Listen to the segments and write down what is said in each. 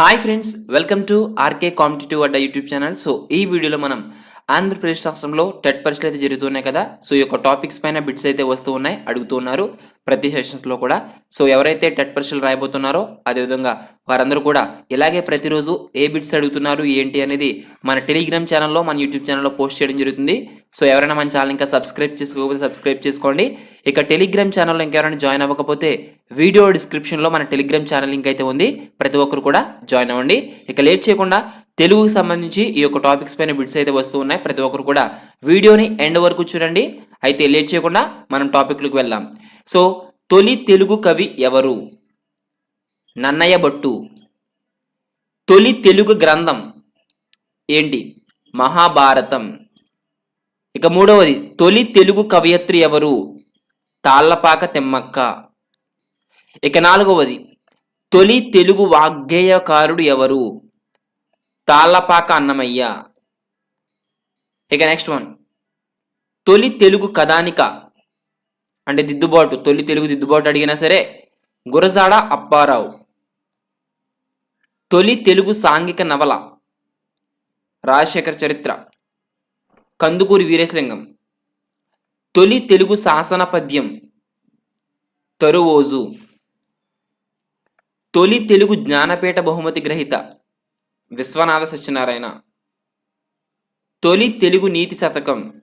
Hi friends welcome to RK competitive Adda YouTube channel so ఈ వీడియోలో మనం ఆంధ్రప్రదేశ్ రాష్ట్రంలో టెట్ పరీక్షలు అయితే జరుగుతున్నాయి కదా. సో ఈ యొక్క టాపిక్స్ పైన బిట్స్ అయితే వస్తూ ఉన్నాయి అడుగుతున్నారు ప్రతి సెషన్స్లో కూడా. సో ఎవరైతే టెట్ పరీక్షలు రాయబోతున్నారో అదేవిధంగా వారందరూ కూడా ఇలాగే ప్రతిరోజు ఏ బిట్స్ అడుగుతున్నారు ఏంటి అనేది మన టెలిగ్రామ్ ఛానల్లో మన యూట్యూబ్ ఛానల్లో పోస్ట్ చేయడం జరుగుతుంది. సో ఎవరైనా మన ఛానల్ ఇంకా సబ్స్క్రైబ్ చేసుకోకపోతే సబ్స్క్రైబ్ చేసుకోండి. ఇక టెలిగ్రామ్ ఛానల్లో ఇంకెవరైనా జాయిన్ అవ్వకపోతే వీడియో డిస్క్రిప్షన్లో మన టెలిగ్రామ్ ఛానల్ లింక్ అయితే ఉంది. ప్రతి ఒక్కరు కూడా జాయిన్ అవ్వండి. ఇక లేట్ చేయకుండా తెలుగుకి సంబంధించి ఈ యొక్క టాపిక్స్ పైన బిడ్స్ అయితే వస్తూ ఉన్నాయి. ప్రతి ఒక్కరు కూడా వీడియోని ఎండ్ వరకు చూడండి. అయితే లేట్ చేయకుండా మనం టాపిక్లకు వెళ్దాం. సో తొలి తెలుగు కవి ఎవరు? నన్నయ్య భట్టు. తొలి తెలుగు గ్రంథం ఏంటి? మహాభారతం. ఇక మూడవది తొలి తెలుగు కవయత్రి ఎవరు? తాళ్ళపాక తెమ్మక్క. ఇక నాలుగవది తొలి తెలుగు వాగ్గేయకారుడు ఎవరు? తాళ్ళపాక అన్నమయ్య. ఇక నెక్స్ట్ వన్ తొలి తెలుగు కథానిక. అంటే దిద్దుబాటు తొలి తెలుగు దిద్దుబాటు అడిగినా సరే గురజాడ అప్పారావు. తొలి తెలుగు సాంఘిక నవల. రాజశేఖర చరిత్ర. కందుకూరి వీరేశలింగం. తొలి తెలుగు శాసన పద్యం తరువోజు. తొలి తెలుగు జ్ఞానపీఠ బహుమతి గ్రహీత విశ్వనాథ సత్యనారాయణ. తొలి తెలుగు నీతి శతకం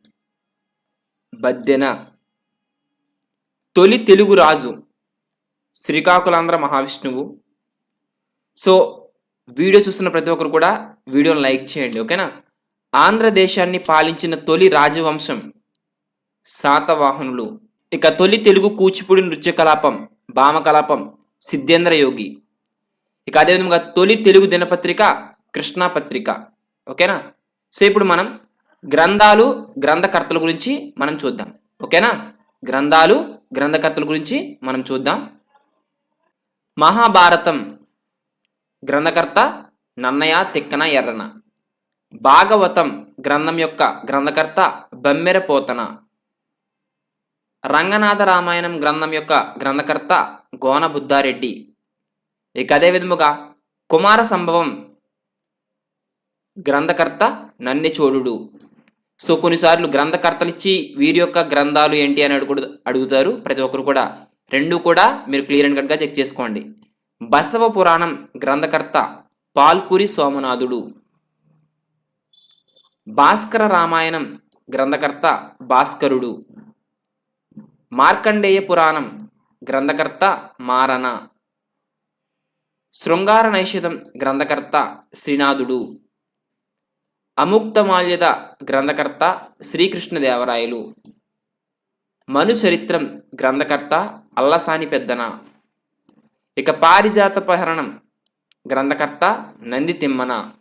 బద్దెన. తొలి తెలుగు రాజు శ్రీకాకుళాంధ్ర మహావిష్ణువు. సో వీడియో చూస్తున్న ప్రతి ఒక్కరు కూడా వీడియోని లైక్ చేయండి ఓకేనా? ఆంధ్రదేశాన్ని పాలించిన తొలి రాజవంశం శాతవాహనులు. ఇక తొలి తెలుగు కూచిపూడి నృత్య కలాపం భామ కలాపం సిద్ధేంద్ర యోగి. ఇక అదేవిధంగా తొలి తెలుగు దినపత్రిక కృష్ణా పత్రిక. ఓకేనా? సో ఇప్పుడు మనం గ్రంథాలు గ్రంథకర్తల గురించి మనం చూద్దాం. ఓకేనా? గ్రంథాలు గ్రంథకర్తల గురించి మనం చూద్దాం. మహాభారతం. గ్రంథకర్త నన్నయ తిక్కన ఎర్రన. భాగవతం గ్రంథం యొక్క గ్రంథకర్త బమ్మెర పోతన. రంగనాథ రామాయణం గ్రంథం యొక్క గ్రంథకర్త గోన బుద్ధారెడ్డి. ఇక అదే విధముగా కుమార సంభవం గ్రంథకర్త నన్నె చోడుడు సో కొన్నిసార్లు గ్రంథకర్తలు ఇచ్చి వీరి యొక్క గ్రంథాలు ఏంటి అని అడుగు అడుగుతారు. ప్రతి ఒక్కరు కూడా రెండు కూడా మీరు క్లియర్ అండ్ కట్గా చెక్ చేసుకోండి. బసవ పురాణం గ్రంథకర్త పాల్కురి సోమనాథుడు. భాస్కర రామాయణం గ్రంథకర్త భాస్కరుడు. మార్కండేయ పురాణం గ్రంథకర్త మారణ. శృంగార నైషధం గ్రంథకర్త శ్రీనాథుడు. అముక్తమాల్యద గ్రంథకర్త శ్రీకృష్ణదేవరాయలు. మనుచరిత్రం గ్రంథకర్త అల్లసాని పెద్దన. ఇక పారిజాతపహరణం గ్రంథకర్త నంది తిమ్మన.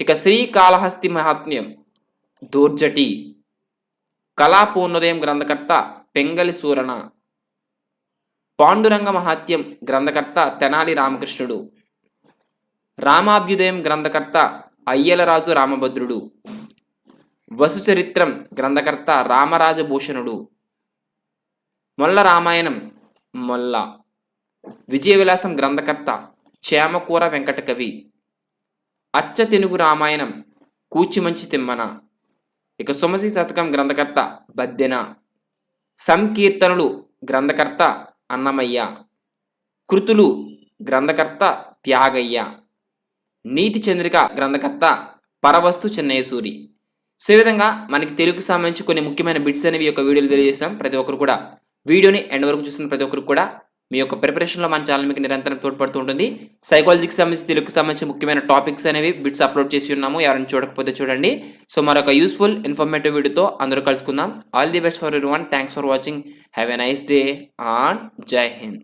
ఇక శ్రీకాళహస్తి మహాత్మ్యం దూర్జటి. కళాపూర్ణోదయం గ్రంథకర్త పెంగలి సూరణ పాండురంగ మహాత్యం గ్రంథకర్త తెనాలి రామకృష్ణుడు. రామాభ్యుదయం గ్రంథకర్త అయ్యలరాజు రామభద్రుడు. వసుచరిత్రం గ్రంథకర్త రామరాజభూషణుడు. మొల్ల రామాయణం మొల్ల. విజయవిలాసం గ్రంథకర్త చేమకూర వెంకటకవి. అచ్చ తెనుగు రామాయణం కూచిమంచి తిమ్మన. ఇక సుమసి శతకం గ్రంథకర్త బద్దెన సంకీర్తనులు గ్రంథకర్త అన్నమయ్య కృతులు గ్రంథకర్త త్యాగయ్య నీతి చంద్రిక గ్రంథకర్త పరవస్తు చెన్నయసూరి సో ఈ విధంగా మనకి తెలుగుకు సంబంధించి కొన్ని ముఖ్యమైన బిట్స్ అనేవి యొక్క వీడియోలు తెలియజేస్తాం ప్రతి ఒక్కరు కూడా వీడియోని ఎండ్ వరకు చూస్తున్న ప్రతి ఒక్కరు కూడా మీ యొక్క ప్రిపరేషన్లో మన ఛానల్ మీకు నిరంతరం తోడ్పడుతూ ఉంటుంది. సైకాలజీకి సంబంధించి తెలుగుకి సంబంధించి ముఖ్యమైన టాపిక్స్ అనేవి బిట్స్ అప్లోడ్ చేసి ఉన్నాము. ఎవరైనా చూడకపోతే చూడండి. సో మరొక యూస్ఫుల్ ఇన్ఫర్మేటివ్ వీడియోతో అందరూ కలుసుకుందాం. All the best for every one thanks for watching have a nice day on Jai Hind